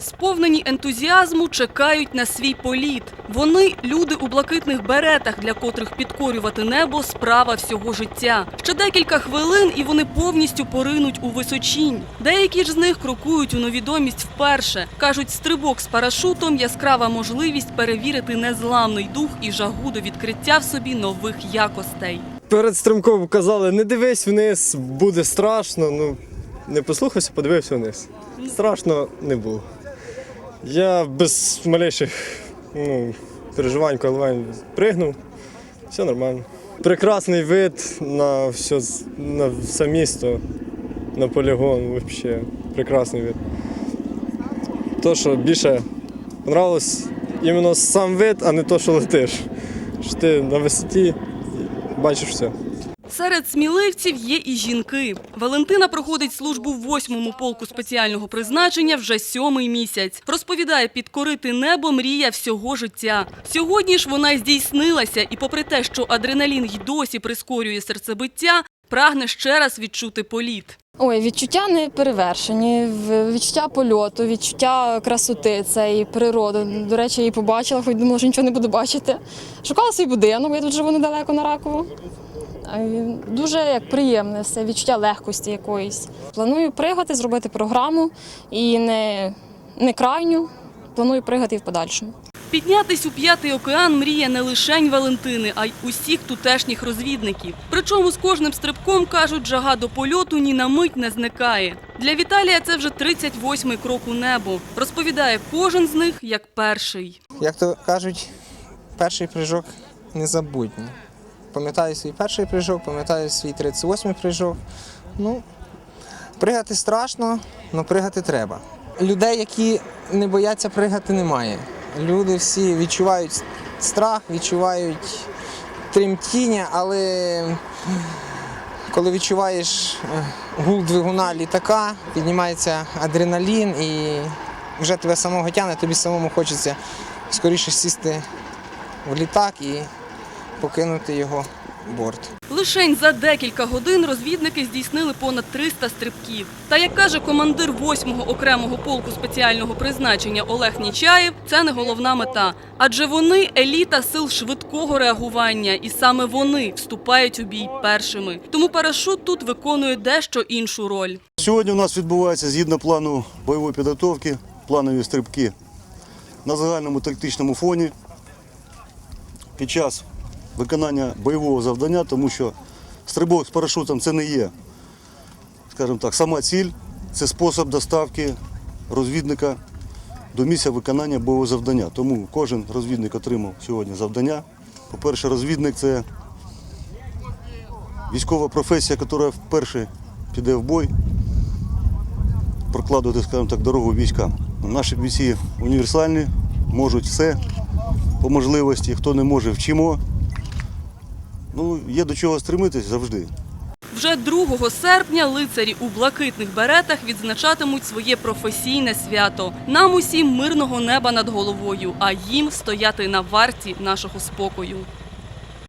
Сповнені ентузіазму чекають на свій політ. Вони люди у блакитних беретах, для котрих підкорювати небо справа всього життя. Ще декілька хвилин, і вони повністю поринуть у височінь. Деякі ж з них крокують у невідомість вперше. кажуть, стрибок з парашутом яскрава можливість перевірити незламний дух і жагу до відкриття в собі нових якостей. Перед стримком казали, не дивись вниз, буде страшно. Ну, не послухався, подивився вниз. Страшно не було. Я без малейших ну, переживань, коливань пригнув, все нормально. Прекрасний вид на все, на все місто, на полігон, взагалі. Прекрасний вид. То, що більше понравилось іменно сам вид, а не то, що летиш. Що ти на висоті бачиш все. Серед сміливців є і жінки. Валентина проходить службу в восьмому полку спеціального призначення вже сьомий місяць. Розповідає, підкорити небо мрія всього життя. Сьогодні ж вона здійснилася, і попри те, що адреналін й досі прискорює серцебиття, прагне ще раз відчути політ. Ой, відчуття не перевершені. Відчуття польоту, відчуття красоти цієї природи. До речі, я її побачила, хоч думала, що нічого не буду бачити. Шукала свій будинок, я тут живу недалеко на Ракову. Дуже як приємне все, відчуття легкості якоїсь. Планую пригати, зробити програму і не, не крайню. Планую пригати і в подальшому. Піднятись у п'ятий океан мріє не лишень Валентини, а й усіх тутешніх розвідників. Причому з кожним стрибком кажуть, жага до польоту ні на мить не зникає. Для Віталія це вже 38-й крок у небо. Розповідає кожен з них як перший. Як то кажуть, перший прыжок незабутній. Пам'ятаю свій перший прыжок, пам'ятаю свій 38-й прыжок. Ну, пригати страшно, але пригати треба. Людей, які не бояться пригати, немає. Люди всі відчувають страх, відчувають тремтіння, але коли відчуваєш е, гул двигуна літака, піднімається адреналін і вже тебе самого тягне, тобі самому хочеться скоріше сісти в літак і покинути його борт. Лишень за декілька годин розвідники здійснили понад 300 стрибків. Та як каже командир 8-го окремого полку спеціального призначення Олег Нічаєв, це не головна мета. Адже вони еліта сил швидкого реагування, і саме вони вступають у бій першими. Тому парашут тут виконує дещо іншу роль. Сьогодні у нас відбувається згідно плану бойової підготовки, планові стрибки на загальному тактичному фоні під час виконання бойового завдання, тому що стрибок з парашутом це не є, скажімо так, сама ціль, це спосіб доставки розвідника до місця виконання бойового завдання. Тому кожен розвідник отримав сьогодні завдання. По-перше, розвідник це військова професія, яка вперше піде в бой прокладувати, скажімо так, дорогу військам. Наші бійці універсальні, можуть все по можливості. Хто не може, вчимо. Ну, є до чого стремитись завжди. Вже 2 серпня лицарі у блакитних беретах відзначатимуть своє професійне свято. Нам усім мирного неба над головою, а їм стояти на варті нашого спокою.